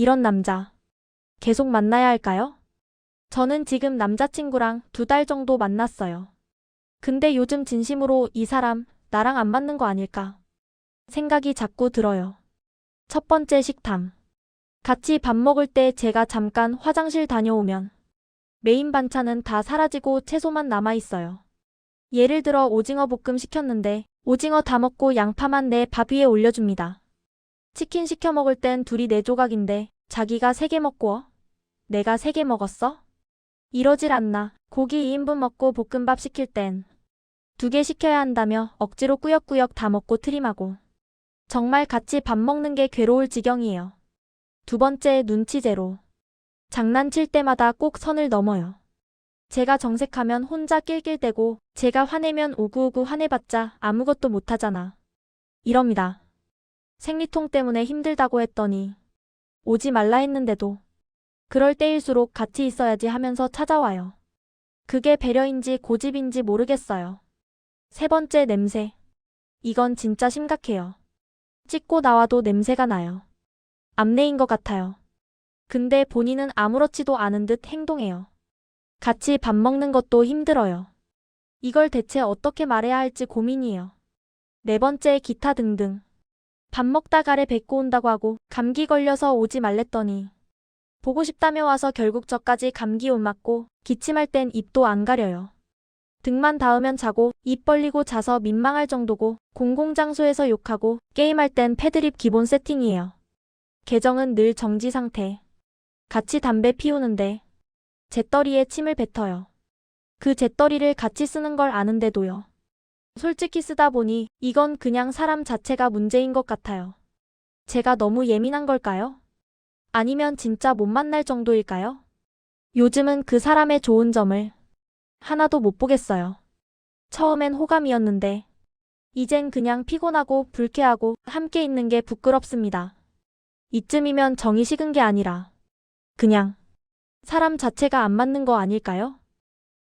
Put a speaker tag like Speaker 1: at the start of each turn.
Speaker 1: 이런 남자. 계속 만나야 할까요? 저는 지금 남자친구랑 두 달 정도 만났어요. 근데 요즘 진심으로 이 사람 나랑 안 맞는 거 아닐까? 생각이 자꾸 들어요. 첫 번째 식탐. 같이 밥 먹을 때 제가 잠깐 화장실 다녀오면 메인 반찬은 다 사라지고 채소만 남아 있어요. 예를 들어 오징어 볶음 시켰는데 오징어 다 먹고 양파만 내 밥 위에 올려줍니다. 치킨 시켜 먹을 땐 둘이 네 조각인데 자기가 세 개 먹고 어? 내가 세 개 먹었어? 이러질 않나. 고기 2인분 먹고 볶음밥 시킬 땐 두 개 시켜야 한다며 억지로 꾸역꾸역 다 먹고 트림하고 정말 같이 밥 먹는 게 괴로울 지경이에요. 두 번째 눈치 제로. 장난칠 때마다 꼭 선을 넘어요. 제가 정색하면 혼자 낄낄대고 제가 화내면 오구오구 화내봤자 아무것도 못하잖아. 이럽니다. 생리통 때문에 힘들다고 했더니 오지 말라 했는데도 그럴 때일수록 같이 있어야지 하면서 찾아와요. 그게 배려인지 고집인지 모르겠어요. 세 번째 냄새. 이건 진짜 심각해요. 찍고 나와도 냄새가 나요. 암내인 것 같아요. 근데 본인은 아무렇지도 않은 듯 행동해요. 같이 밥 먹는 것도 힘들어요. 이걸 대체 어떻게 말해야 할지 고민이에요. 네 번째 기타 등등. 밥 먹다 가래 뱉고 온다고 하고 감기 걸려서 오지 말랬더니 보고 싶다며 와서 결국 저까지 감기 못 맞고 기침할 땐 입도 안 가려요. 등만 닿으면 자고 입 벌리고 자서 민망할 정도고 공공장소에서 욕하고 게임할 땐 패드립 기본 세팅이에요. 계정은 늘 정지 상태. 같이 담배 피우는데 재떨이에 침을 뱉어요. 그 재떨이를 같이 쓰는 걸 아는데도요. 솔직히 쓰다 보니 이건 그냥 사람 자체가 문제인 것 같아요. 제가 너무 예민한 걸까요? 아니면 진짜 못 만날 정도일까요? 요즘은 그 사람의 좋은 점을 하나도 못 보겠어요. 처음엔 호감이었는데 이젠 그냥 피곤하고 불쾌하고 함께 있는 게 부끄럽습니다. 이쯤이면 정이 식은 게 아니라 그냥 사람 자체가 안 맞는 거 아닐까요?